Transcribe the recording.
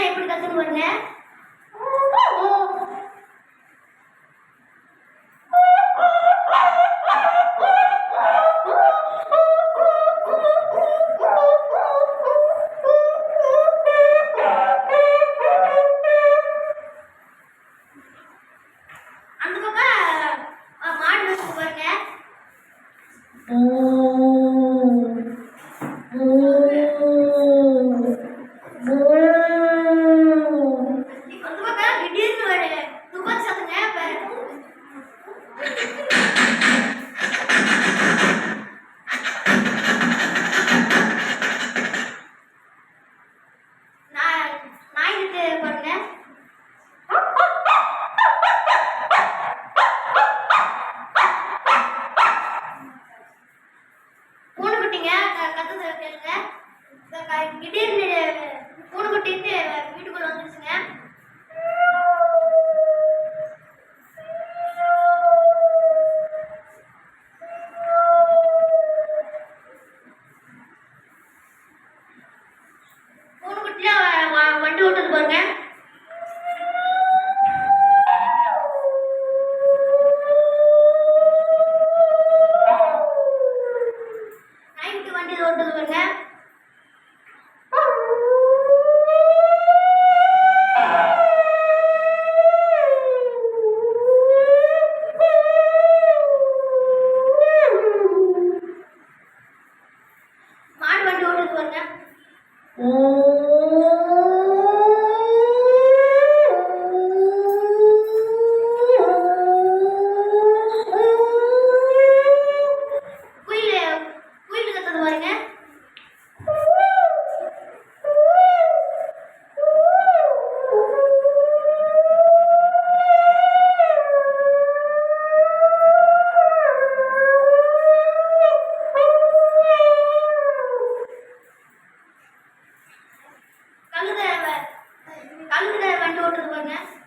நான் எப்படி கத்துன்னு பாருங்க அந்த பக்கம் மாடு பாருங்க க- க- திடீர்னு பூனைக்குட்டின்ட்டு வீட்டுக்குள்ள வந்துருச்சுங்க. பூனைக்குட்டில வ- வ- வண்டி ஓட்டுது பாருங்க. நாய்க்குட்டி வண்டி ஓட்டுது பாருங்க. ॐ கண்டு கொண்டிருப்பாங்க